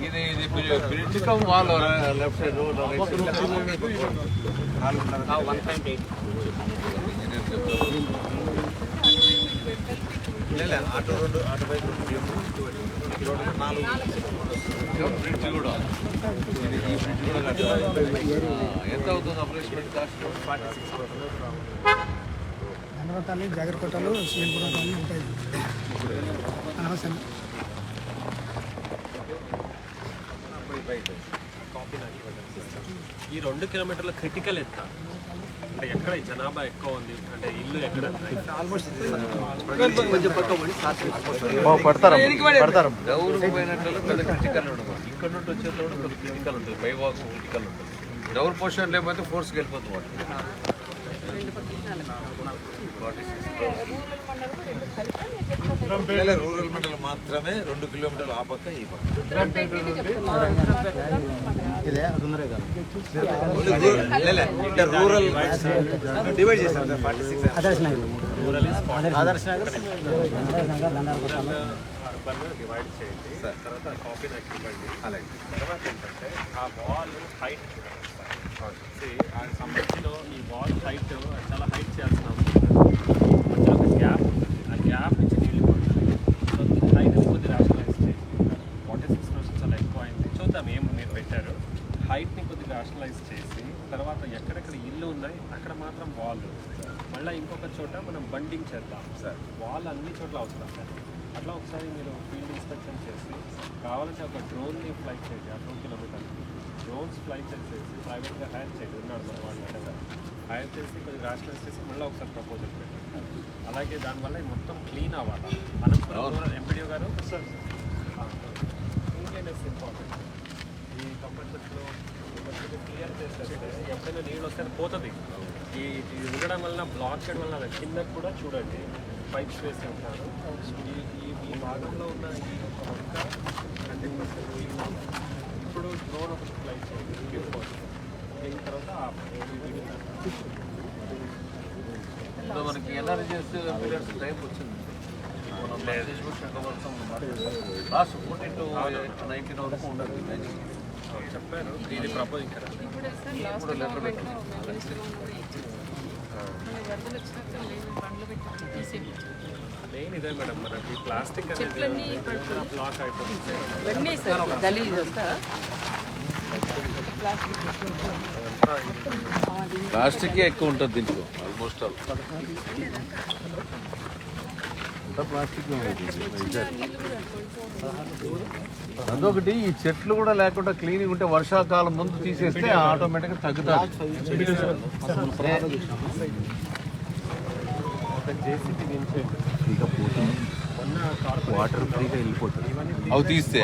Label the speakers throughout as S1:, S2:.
S1: ఇది ఇది bridge cum wall left side
S2: one point eight
S3: auto road auto bike
S1: bridge కూడా ఇది ఈ బ్రిడ్జ్ కూడా కట్టాలి ఎంత అవుతుంది కాస్ట్
S4: జాగ్రత్తలు అన్నీ ఉంటాయి అనవసరం
S2: ఈ రెండు కిలోమీటర్ల క్రిటికల్ ఎంత? అంటే ఎక్కడ ఈ జనాభా ఎక్కువ ఉంది? అంటే ఇల్లు ఎక్కడ
S1: ఇక్కడ నుండి వచ్చేటప్పుడు కూడా కొద్దిగా క్రిటికల్ ఉంటుంది. పై వాక్ క్రిటికల్ ఉంటుంది. డౌన్ పొజిషన్ లేకపోతే ఫోర్స్కి వెళ్ళిపోతుంది వాటి
S3: రూరల్ మండలం మాత్రమే రెండు కిలోమీటర్లు ఆ పక్క ఈ పక్క రూరల్ డివైడ్ చేస్తాం sir forty six Adarsh Nagar
S2: urban divide చేయండి. తర్వాత కాపీ నాకు ఇవ్వండి
S3: అలాగే.
S2: తర్వాత ఏంటంటే ఆ వాల్ హైట్ ఆ మధ్యలో ఈ వాల్ హైట్ చాలా హైట్ చేయాల్సిన అవసరం లేదు. మధ్యలో ఒక గ్యాప్ ఉంటుంది ఆ గ్యాప్ నుంచి నీళ్ళు పడుతుంది సో హైట్ కొద్ది రాషనలైజ్ చేసి ఫార్టీ సిక్స్ పర్సెంట్ చాలా ఎక్కువ అయింది చూద్దాం ఏం మీరు పెట్టారు హైట్ని రాషనలైజ్ చేసి తర్వాత ఎక్కడెక్కడ ఇల్లు ఉన్నాయి అక్కడ మాత్రం వాల్ మళ్ళీ ఇంకొక చోట మనం బండింగ్ చేద్దాం.
S3: సార్
S2: వాల్ అన్ని చోట్ల అవసరం సార్. అట్లా ఒకసారి మీరు ఫీల్డ్ ఇన్స్పెక్షన్ చేసి కావాలంటే ఒక డ్రోన్ని ఫ్లై చేయండి. ఆ టూ కిలోమీటర్స్ డ్రోన్స్ ఫ్లై చేసేసి ప్రైవేట్గా హైర్ చేయండి. ఉన్నాడు మన వాళ్ళు కదా హైర్ చేసి కొంచెం రాషనలైజ్ చేసి మళ్ళీ ఒకసారి ప్రపోజల్ పెట్టండి అలాగే దానివల్ల మొత్తం క్లీన్ అవ్వాలి? అనంతపురం ఎంపీడీఓ గారు? సార్. క్లీన్లీనెస్ ఇంపార్టెంట్ ఈ కంపల్సరీలో క్లియర్ చేస్తే ఎప్పుడైనా నీళ్ళు వస్తే పోతుంది. ఈ ఇది ఉండడం వలన బ్లాక్ చేయడం వలన కిందకు కూడా చూడండి పైప్స్ వేసి ఉంటారు ఈ ఈ భాగంలో ఉన్న ఈ యొక్క హండ్రెడ్ పర్సెంట్ ఇప్పుడు డ్రోన్ ఒకటి ఫ్లై చేయండి దీని తర్వాత
S1: మనకి ఎన్ఆర్జీఎస్ పీరియడ్స్ టైం వచ్చింది. లాస్ట్ ఫోర్టీన్ టు నైన్టీన్ వరకు ఉండదు.
S2: చెప్పారు. ఇది ప్రపోజ్ ఇంకా రాలేదు.
S5: ఇప్పుడు సార్ లాస్ట్ గవర్నమెంట్ వరదలు వచ్చినాక లేదు బండ్లు పెట్టి. తీసేయండి
S2: మెయిన్ ఇదే మేడం మనకి ప్లాస్టిక్ అనేది బ్లాక్ అయిపోతుంది.
S1: ప్లాస్టిక్ ఎక్కువ ఉంటుంది దీంట్లో ఆల్మోస్ట్ ఆల్ అదొకటి ఈ చెట్లు కూడా లేకుండా క్లీనింగ్ ఉంటే వర్షాకాలం ముందు తీసేస్తే ఆటోమేటిక్గా
S2: దించేయండి
S1: వాటర్ ఫ్రీగా వెళ్ళిపోతుంది అవి తీస్తే.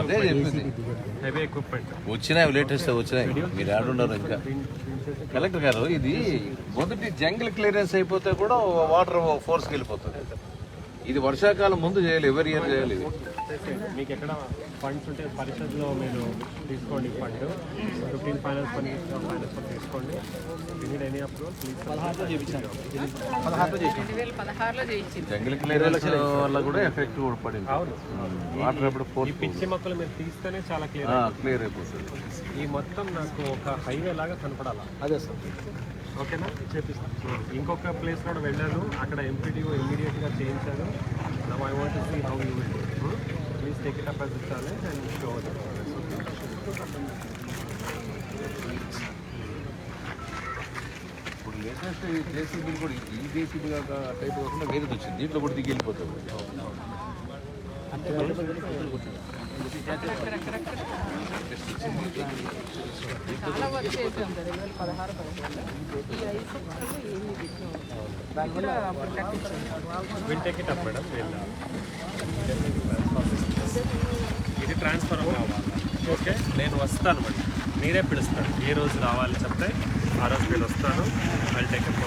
S1: అదే చెప్పింది. వచ్చినాయి లేటెస్ట్ వచ్చినాయి. మీరు ఆడున్నారు ఇంకా. కలెక్టర్ గారు ఇది మొదటి జంగిల్ క్లియరెన్స్ అయిపోతే కూడా వాటర్ ఫోర్స్కి వెళ్ళిపోతుంది. ఇది వర్షాకాలం ముందు చేయాలి ఎవరి ఇయర్ చేయాలి ఇది?
S2: మీకు ఎక్కడ ఫండ్స్ ఉంటే పరిషత్లో మీరు తీసుకోండి fund fifteen finance fund finance fund తీసుకోండి. నీడ్ ఎనీ అప్రూవల్ ప్లీజ్ పదహారులో
S1: జంగిల్ క్లియరెన్స్ వల్ల కూడా ఎఫెక్ట్ కూడా పడింది.
S2: అవును.
S1: వాటర్ ఫోర్స్
S2: పిచ్చి మొక్కలు మీరు తీస్తేనే చాలా క్లియర్
S1: క్లియర్ అయిపోతుంది.
S2: ఈ మొత్తం నాకు ఒక హైవే లాగా కనపడాలా?
S3: అదే సార్.
S2: ఓకేనా? చేపిస్తాను ఇంకొక ప్లేస్ కూడా వెళ్ళాను. అక్కడ ఎంపీడీఓ ఇమీడియట్గా చేయించాను now I want see how you will please take it up as challenge and show
S1: ఇప్పుడు లేటెస్ట్ జేసీబీ కూడా ఈ జేసీబీ టైప్ కాకుండా వేరేది వచ్చింది. దీంట్లో కూడా దిగి వెళ్ళిపోతుంది
S5: చాలా వర్క్ చేసాం సార్ రెండు వేల పదహారు ఈ ఐదు సంవత్సరాలు
S2: అప్ మేడం ఇది ట్రాన్స్ఫర్ కావాలి ఓకే నేను వస్తాను మేడం మీరే పిలుస్తాను ఏ రోజు రావాలి చెప్తే ఆ రోజు నేను వస్తాను. వెళ్ళి టేక్ అప్